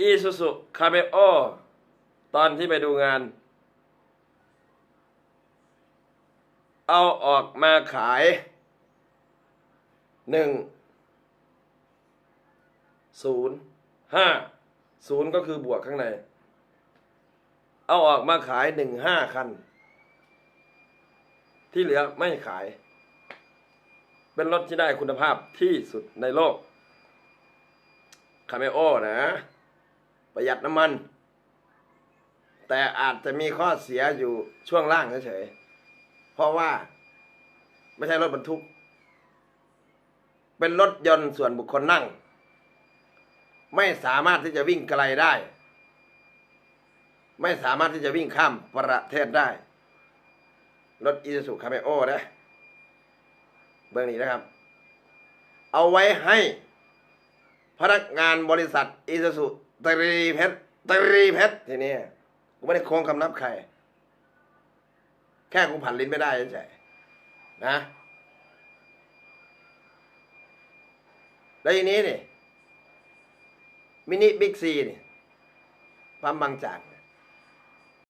อีซูซูคาเมโอตอนที่ไปดูงาน เอาออกมาขายหนึ่งศูนย์ห้าศูนย์ก็คือบวกข้างใน เอาออกมาขายหนึ่งห้าคัน ที่เหลือไม่ขาย เป็นรถที่ได้คุณภาพที่สุดในโลกคาเมโอนะ ประหยัดน้ำมัน แต่อาจจะมีข้อเสียอยู่ช่วงล่างเฉยๆเพราะว่าไม่ใช่รถบรรทุก เป็นรถยนต์ส่วนบุคคลนั่ง ไม่สามารถที่จะวิ่งไกลได้ ไม่สามารถที่จะวิ่งข้ามประเทศได้ รถอีซูซูคาเมโอนะเบอร์นี้นะครับ เอาไว้ให้พนักงานบริษัทอีซูซู ตรีเพชรตรีเพชรทีนี้กูไม่ได้โค้งคำนับใคร แค่กูผันลิ้นไม่ได้เฉยๆนะ แล้วทีนี้นี่มินิบิ๊กซีนี่ปั๊มบางจากเ